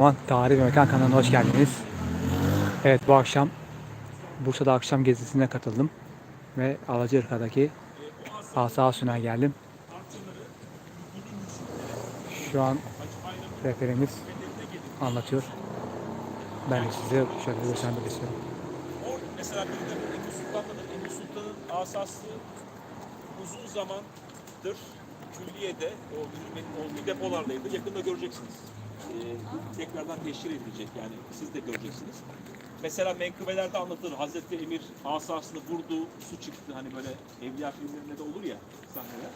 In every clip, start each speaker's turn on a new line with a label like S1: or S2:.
S1: Aman Tarih ve Mekan kanalına hoş geldiniz. Evet bu akşam Bursa'da akşam gezisine katıldım. Ve Alacırka'daki Asa Sun'a geldim. Şu an rehberimiz anlatıyor. Ben de size şöyle göstermek istiyorum.
S2: Mesela bir de Emir Sultan'da da Emir Sultan'ın asası uzun zamandır külliyede, o ürünmenin olduğu depolardaydı. Yakında göreceksiniz. Ee, tekrardan teşhir edilecek yani siz de göreceksiniz. Mesela menkıbelerde anlatılır. Hazreti Emir asasını vurdu, su çıktı. Hani böyle evliya filmlerinde de olur ya sahneler.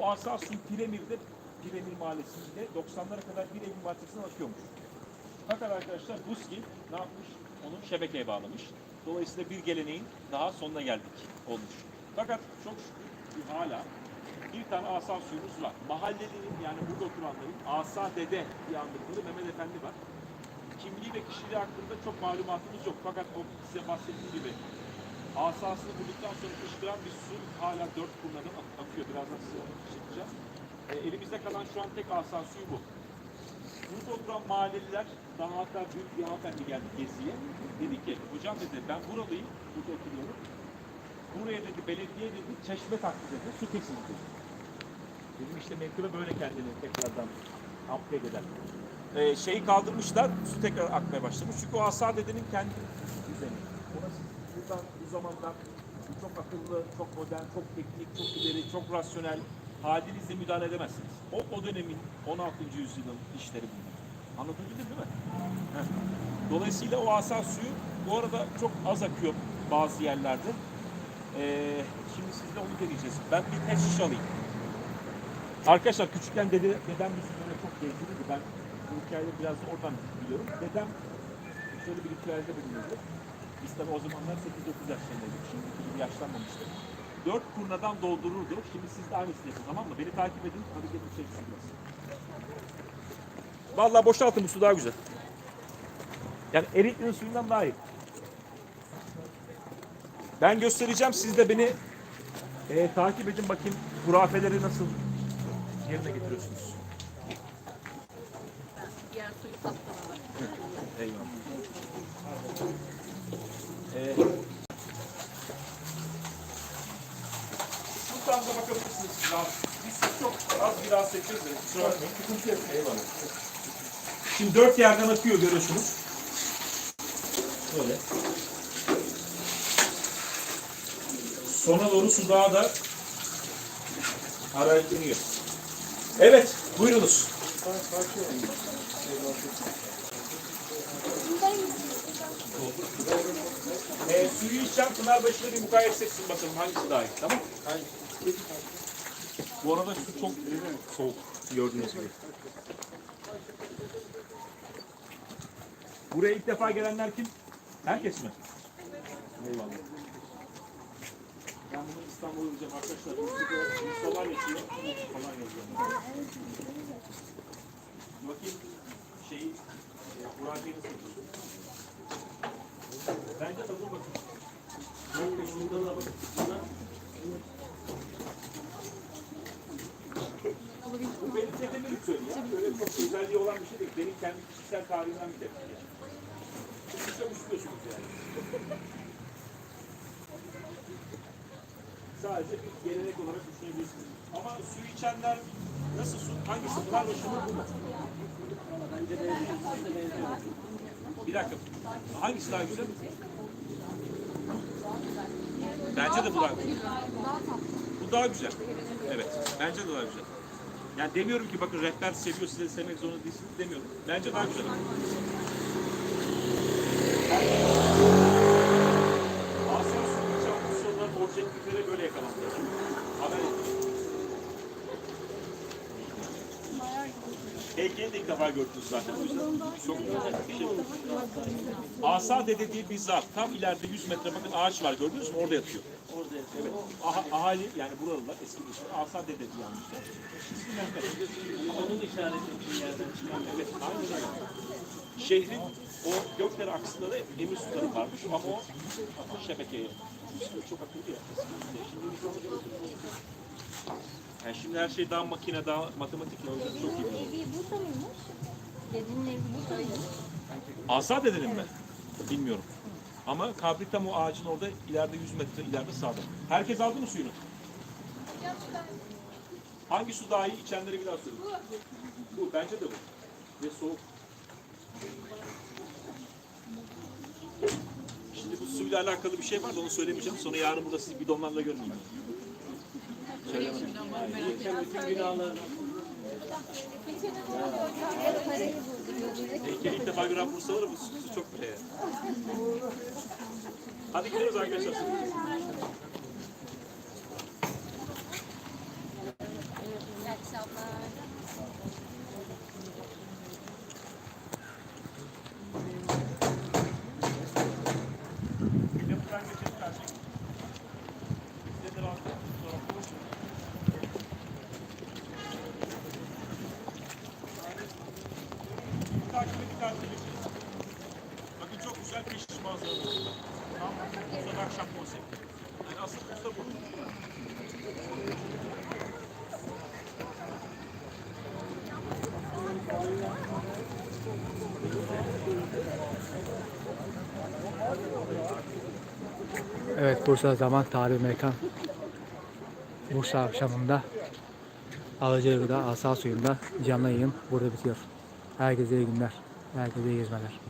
S2: O asa su Piremir'de, Piremir mahallesinde 90'lara kadar bir evin bahçesinden akıyormuş. Fakat arkadaşlar Buski ne yapmış? Onu şebekeye bağlamış. Dolayısıyla bir geleneğin daha sonuna geldik olmuş. Fakat çok şükür hala bir tane asa suyumuz var. Mahallelinin yani burada oturanların asa dede diye andıkları Mehmet Efendi var. Kimliği ve kişiliği hakkında çok malumatımız yok. Fakat o size bahsettiğim gibi asasını bulduktan sonra fışkıran bir su hala dört kurnadan ak- akıyor. Birazdan size çekeceğim. E, elimizde kalan şu an tek asa suyu bu. Burada oturan mahalleliler, daha hatta büyük bir hanımefendi geldi geziye. Dedi ki, hocam dedi ben buralıyım, burada oturuyorum. Buraya dedi belediye dedi çeşme taktı dedi, su kesildi dedi. Dedim işte menkıbe böyle kendini tekrardan upgrade eder. Ee, şeyi kaldırmışlar, su tekrar akmaya başlamış. Çünkü o Asa dedenin kendi düzeni. Ona siz buradan bu zamandan çok akıllı, çok modern, çok teknik, çok ileri, çok rasyonel halinizle müdahale edemezsiniz. O, o dönemin 16. yüzyılın işleri bunlar. Anlatabildim değil mi? Heh. Dolayısıyla o asa suyu bu arada çok az akıyor bazı yerlerde. Ee, şimdi sizde onu deneyeceğiz. Ben bir test şiş alayım. Arkadaşlar küçükken dede, dedem bir böyle çok gezdirirdi. Ben bu hikayeleri biraz da oradan biliyorum. Dedem şöyle bir ritüelde bulunuyordu. Biz tabii o zamanlar 8-9 yaşlarındaydık. Şimdiki gibi yaşlanmamıştık. Dört kurnadan doldururdu. Şimdi siz de aynısını yapın tamam mı? Beni takip edin. Bir şey biraz. Vallahi boşaltın bu su daha güzel. Yani Erikli'nin suyundan daha iyi. Ben göstereceğim. Siz de beni e, takip edin bakayım hurafeleri nasıl yerine getiriyorsunuz.
S3: Diğer suyu saptanarak.
S2: Eyvallah. Ee, şu tarzda bakabilirsiniz siz abi. Biz çok az bir rahatsız edeceğiz de. Kusura bakmayın. Sıkıntı yok. Eyvallah. Şimdi dört yerden akıyor görüyorsunuz. Böyle. Sona doğru su daha da hararetleniyor. Evet, buyurunuz. E, suyu içeceğim, Pınarbaşı'na bir mukayese etsin bakalım hangisi daha iyi, tamam Bu arada su çok soğuk, gördüğünüz gibi. Buraya ilk defa gelenler kim? Herkes mi? Eyvallah. İstanbul'a gideceğim arkadaşlar. Mustafa yaşıyor. Falan yazıyorum. Bakayım şeyi, e, hurafeyi nasıl? Bence tadına bakın. Yok şundan da bakın. Şundan. Bu benim dedemin ritüeli ya. Böyle çok özelliği olan bir şey değil. Benim kendi kişisel tarihimden bir tepki yani. Siz çok istiyorsunuz yani. Sadece bir gelenek olarak düşünebilirsiniz. Ama su içenler nasıl su? Hangisi? Bunlar başında bu mu? Bir dakika. Hangisi daha güzel? Bence de bu daha güzel. Bu daha güzel. Evet. Bence de daha güzel. Yani demiyorum ki bakın rehber seviyor size sevmek zorunda değilsiniz demiyorum. Bence daha güzel. Heykeli de ilk defa gördünüz zaten. O yüzden çok bir şey. Asa dede diye bir zat. Tam ileride 100 metre bakın ağaç var gördünüz mü? Orada yatıyor. Orada yatıyor. Evet. Aha, ahali yani buralılar eski bir şey. Asa dede diye Mehmet. Onun işareti için yerden çıkan. Evet. Aynen öyle. Şehrin o gökdere aksında da Emir Sultan'ı varmış ama o şebekeye çok akıllı ya. Şimdi yani şimdi her şey daha makine, daha matematik o yüzden çok iyi.
S3: Evi burada mıymış? Dediğinle ilgili söyle.
S2: Asa dedenin mi? Bilmiyorum. Ama kabri tam o ağacın orada ileride 100 metre ileride sağda. Herkes aldı mı suyunu? Hangi su daha iyi? İçenleri bir daha söyleyin. Bu. Bence de bu. Ve soğuk. Şimdi bu suyla alakalı bir şey var da onu söylemeyeceğim. Sonra yarın burada sizi bidonlarla görmeyeyim. İlk defa gören Bursalılar bu su çok bile. Hadi gidiyoruz arkadaşlar.
S3: İyi akşamlar.
S2: Yapılan geçelim karşıya. Size de rahat olun. Sonra konuşuruz. Bir takip edin, takip edin. Bakın çok güzel keşiş manzaraları. Tam Bursa'da akşam konsepti. Yani asıl Bursa bu.
S1: Evet Bursa Zaman Tarihi Mekan. Bursa akşamında Alacalı'da Asa Suyu'nda canlı yayın burada bitiyor. Herkese iyi günler. Herkese iyi gezmeler.